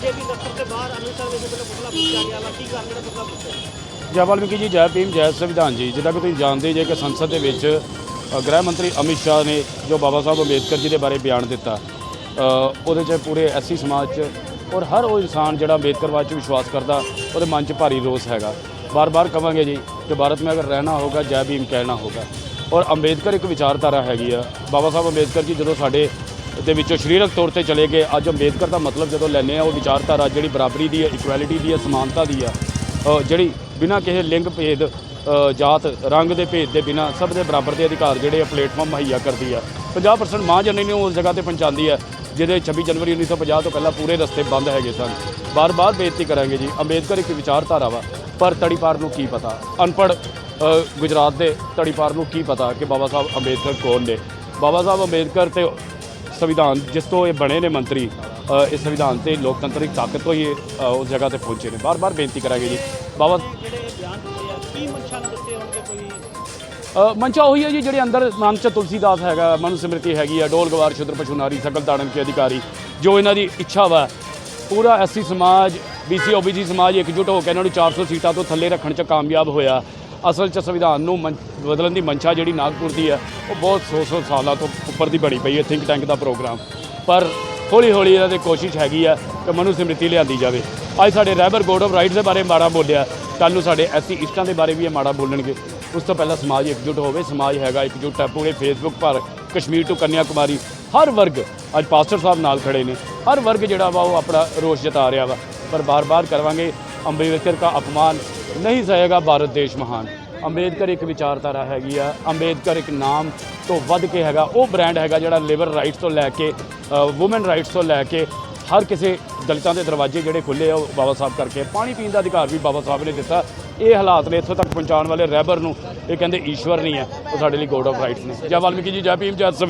BJP ਦਫ਼ਤਰ ਦੇ ਬਾਹਰ ਅੰਮ੍ਰਿਤਸਰ ਦੇ ਵਿੱਚ ਪੁਤਲਾ ਫੂਕਿਆ ਗਿਆ ਵਾ ਕੀ ਕਾਰਨ ਜਿਹੜਾ ਪੁਤਲਾ ਫੂਕਿਆ? ਜੈ ਵਾਲਮੀਕੀ ਜੀ ਜੈ ਭੀਮ ਜੈ ਸੰਵਿਧਾਨ ਜੀ ਜਿੱਦਾਂ ਕਿ ਤੁਸੀਂ ਜਾਣਦੇ ਜੇ ਕਿ ਸੰਸਦ ਦੇ ਵਿੱਚ ਅ, ਗ੍ਰਹਿ ਮੰਤਰੀ ਅਮਿਤ ਸ਼ਾਹ ਨੇ ਜੋ ਬਾਬਾ ਸਾਹਿਬ ਅੰਬੇਦਕਰ ਜੀ ਦੇ ਬਾਰੇ ਬਿਆਨ ਦਿੱਤਾ ਅ, ਉਹਦੇ 'ਚ ਪੂਰੇ ਐਸੀ ਸਮਾਜ 'ਚ ਔਰ ਹਰ ਉਹ ਇਨਸਾਨ ਜਿਹੜਾ ਅੰਬੇਦਕਰਵਾਦ 'ਚ ਵਿਸ਼ਵਾਸ ਕਰਦਾ ਉਹਦੇ ਮਨ 'ਚ ਭਾਰੀ ਰੋਸ ਹੈਗਾ। ਬਾਰ-ਬਾਰ ਕਵਾਂਗੇ ਜੀ ਕਿ ਭਾਰਤ ਮੇਂ ਅਗਰ ਰਹਿਣਾ ਹੋਗਾ ਜੈ ਭੀਮ ਕਹਿਣਾ ਹੋਗਾ ਔਰ ਅੰਬੇਦਕਰ ਇੱਕ ਵਿਚਾਰਧਾਰਾ ਹੈਗੀ ਆ। ਬਾਬਾ ਸਾਹਿਬ ਅੰਬੇਦਕਰ ਜੀ ਜਦੋਂ ਸਾਡੇ ਦੇ ਵਿੱਚੋਂ ਸਰੀਰਕ ਤੌਰ ਤੇ ਚਲੇ ਗਏ। ਅੱਜ ਅੰਬੇਦਕਰ ਦਾ ਮਤਲਬ ਜਦੋਂ ਲੈਂਦੇ ਆ ਉਹ ਵਿਚਾਰਧਾਰਾ ਜਿਹੜੀ ਬਰਾਬਰੀ ਦੀ ਹੈ ਇਕੁਐਲਿਟੀ ਦੀ ਹੈ, ਸਮਾਨਤਾ ਦੀ ਆ ਜਿਹੜੀ ਬਿਨਾਂ ਕਿਸੇ ਲਿੰਗ ਭੇਦ ਜਾਤ, ਰੰਗ ਦੇ ਭੇਦ ਦੇ ਬਿਨਾਂ ਸਭ ਦੇ ਬਰਾਬਰ ਦੇ ਅਧਿਕਾਰ ਜਿਹੜੇ ਆ ਪਲੇਟਫਾਰਮ ਮੁਹੱਈਆ ਕਰਦੀ ਆ 50% ਮਾਂ ਜਨਨੀ ਨੂੰ ਉਸ ਜਗ੍ਹਾ ਤੇ ਪਹੁੰਚਾਉਂਦੀ ਹੈ, ਜਿਹਦੇ 26 ਜਨਵਰੀ 1950 ਤੋਂ ਪਹਿਲਾਂ ਪੂਰੇ ਰਸਤੇ ਬੰਦ ਹੈਗੇ ਸਨ। ਬਾਰ-ਬਾਰ ਬੇਨਤੀ ਕਰਾਂਗੇ ਜੀ, ਅੰਬੇਦਕਰ ਇੱਕ ਵਿਚਾਰਧਾਰਾ ਵਾ, ਪਰ ਤੜੀਪਾਰ ਨੂੰ ਕੀ ਪਤਾ? ਅਨਪੜ ਗੁਜਰਾਤ ਦੇ ਤੜੀਪਾਰ ਨੂੰ ਕੀ ਪਤਾ ਕਿ ਬਾਬਾ ਸਾਹਿਬ ਅੰਬੇਦਕਰ ਕੌਣ ਨੇ? ਬਾਬਾ ਸਾਹਿਬ ਅੰਬੇਦਕਰ ਤੇ ਸੰਵਿਧਾਨ, ਜਿਸ ਤੋਂ ਇਹ ਬਣੇ ਨੇ ਮੰਤਰੀ ਇਸ ਸੰਵਿਧਾਨ ਤੇ ਲੋਕਤੰਤਰਿਕ ਤਾਕਤ ਤੋਂ ਹੀ ਉਸ ਜਗ੍ਹਾ ਤੇ ਪਹੁੰਚੇ ਨੇ। ਬਾਰ-ਬਾਰ ਬੇਨਤੀ ਕਰਾਂਗੇ ਜੀ। ਬਾਬਾ ਜਿਹੜੇ ਮੰਚਾ ਉਹੀ ਹੈ ਜੀ, ਜਿਹੜੇ ਅੰਦਰ ਮਨ ਚ ਤੁਲਸੀਦਾਸ ਹੈਗਾ ਮਨੁ ਸਮ੍ਰਿਤੀ ਹੈਗੀ ਆ ਡੋਲ ਗਵਾਰ ਸ਼ੁਦਰ ਪਸ਼ੂਨਾਰੀ ਸਕਲ ਤਾੜਨ ਕੇ ਅਧਿਕਾਰੀ, ਜੋ ਇਹਨਾਂ ਦੀ ਇੱਛਾ ਵਾ, ਪੂਰਾ ਐਸਸੀ ਸਮਾਜ ਬੀਸੀ ਓਬੀਸੀ ਸਮਾਜ ਇਕਜੁੱਟ ਹੋ ਕੇ ਇਹਨਾਂ ਨੂੰ 400 ਸੀਟਾਂ ਤੋਂ ਥੱਲੇ ਰੱਖਣ ਚ ਕਾਮਯਾਬ ਹੋਇਆ। ਅਸਲ ਚ ਸੰਵਿਧਾਨ ਨੂੰ ਮੰ- ਬਦਲਣ ਦੀ ਮਨਸ਼ਾ ਜਿਹੜੀ ਨਾਗਪੁਰ ਦੀ ਹੈ, ਉਹ ਬਹੁਤ 100-100 ਸਾਲਾਂ ਤੋਂ ਉੱਪਰ ਦੀ ਬਣੀ ਪਈ ਹੈ ਥਿੰਕ ਟੈਂਕ ਦਾ ਪ੍ਰੋਗਰਾਮ। ਪਰ ਹੌਲੀ ਹੌਲੀ ਇਹਨਾਂ ਦੀ ਕੋਸ਼ਿਸ਼ ਹੈਗੀ ਆ ਕਿ ਮਨੁ ਸਮ੍ਰਿਤੀ ਲਿਆਂਦੀ ਜਾਵੇ। ਅੱਜ ਸਾਡੇ ਰਹਿਬਰ ਗੋਡ ਆਫ ਰਾਈਟਸ ਦੇ ਬਾਰੇ ਮਾੜਾ ਬੋਲਿਆ, ਕੱਲ੍ਹ ਨੂੰ ਸਾਡੇ ਐਸੀ ਇਸ਼ਟਾਂ ਦੇ ਬਾਰੇ ਵੀ ਇਹ ਮਾੜਾ ਬੋਲਣਗੇ। ਉਸ ਤੋਂ ਪਹਿਲਾਂ ਸਮਾਜ ਇਕਜੁੱਟ ਹੋਵੇ, ਸਮਾਜ ਹੈਗਾ ਇਕਜੁੱਟ ਹੈ, ਪੂਰੇ ਫੇਸਬੁੱਕ ਪਰ ਕਸ਼ਮੀਰ ਤੋਂ ਕੰਨਿਆ ਕੁਮਾਰੀ ਹਰ ਵਰਗ ਅੱਜ ਪਾਸਟਰ ਸਾਹਿਬ ਨਾਲ ਖੜੇ ਨੇ। ਹਰ ਵਰਗ ਜਿਹੜਾ ਵਾ ਉਹ ਆਪਣਾ ਰੋਸ਼ ਜਤਾ ਰਿਹਾ ਵਾ। ਪਰ ਬਾਰ-ਬਾਰ ਕਰਵਾਂਗੇ ਅੰਬੇਦਕਰ ਦਾ ਅਪਮਾਨ ਨਹੀਂ ਸਹੇਗਾ ਭਾਰਤ ਦੇਸ਼ ਮਹਾਨ। ਅੰਬੇਦਕਰ ਇੱਕ ਵਿਚਾਰਧਾਰਾ ਹੈਗੀ ਆ। ਅੰਬੇਦਕਰ ਇੱਕ ਨਾਮ ਤੋਂ ਵੱਧ ਕੇ ਹੈਗਾ। ਉਹ ਬ੍ਰਾਂਡ ਹੈਗਾ ਜਿਹੜਾ ਲੇਬਰ ਰਾਈਟਸ ਤੋਂ ਲੈ ਕੇ ਔਮਨ ਰਾਈਟਸ ਤੋਂ ਲੈ ਕੇ ਹਰ ਕਿਸੇ ਦਲਿਤਾਂ ਦੇ ਦਰਵਾਜ਼ੇ ਜਿਹੜੇ ਖੁੱਲੇ ਆ, ਉਹ ਬਾਬਾ ਸਾਹਿਬ ਕਰਕੇ। ਪਾਣੀ ਪੀਣ ਦਾ ਅਧਿਕਾਰ ਵੀ ਬਾਬਾ ਸਾਹਿਬ ਨੇ ਦਿੱਤਾ। ਇਹ ਹਾਲਾਤ ਨੇ ਇੱਥੋਂ ਤੱਕ ਪਹੁੰਚਾਉਣ ਵਾਲੇ ਰਹਿਬਰ ਨੂੰ। ਇਹ ਕਹਿੰਦੇ ਈਸ਼ਵਰ ਨਹੀਂ ਹੈ। ਉਹ ਸਾਡੇ ਲਈ ਗੋਡ ਆਫ ਰਾਈਟਸ ਨੇ। ਜੈ ਵਾਲਮੀਕੀ ਜੀ, ਜੈ ਭੀਮ, ਜੈ ਸੰਵਿ-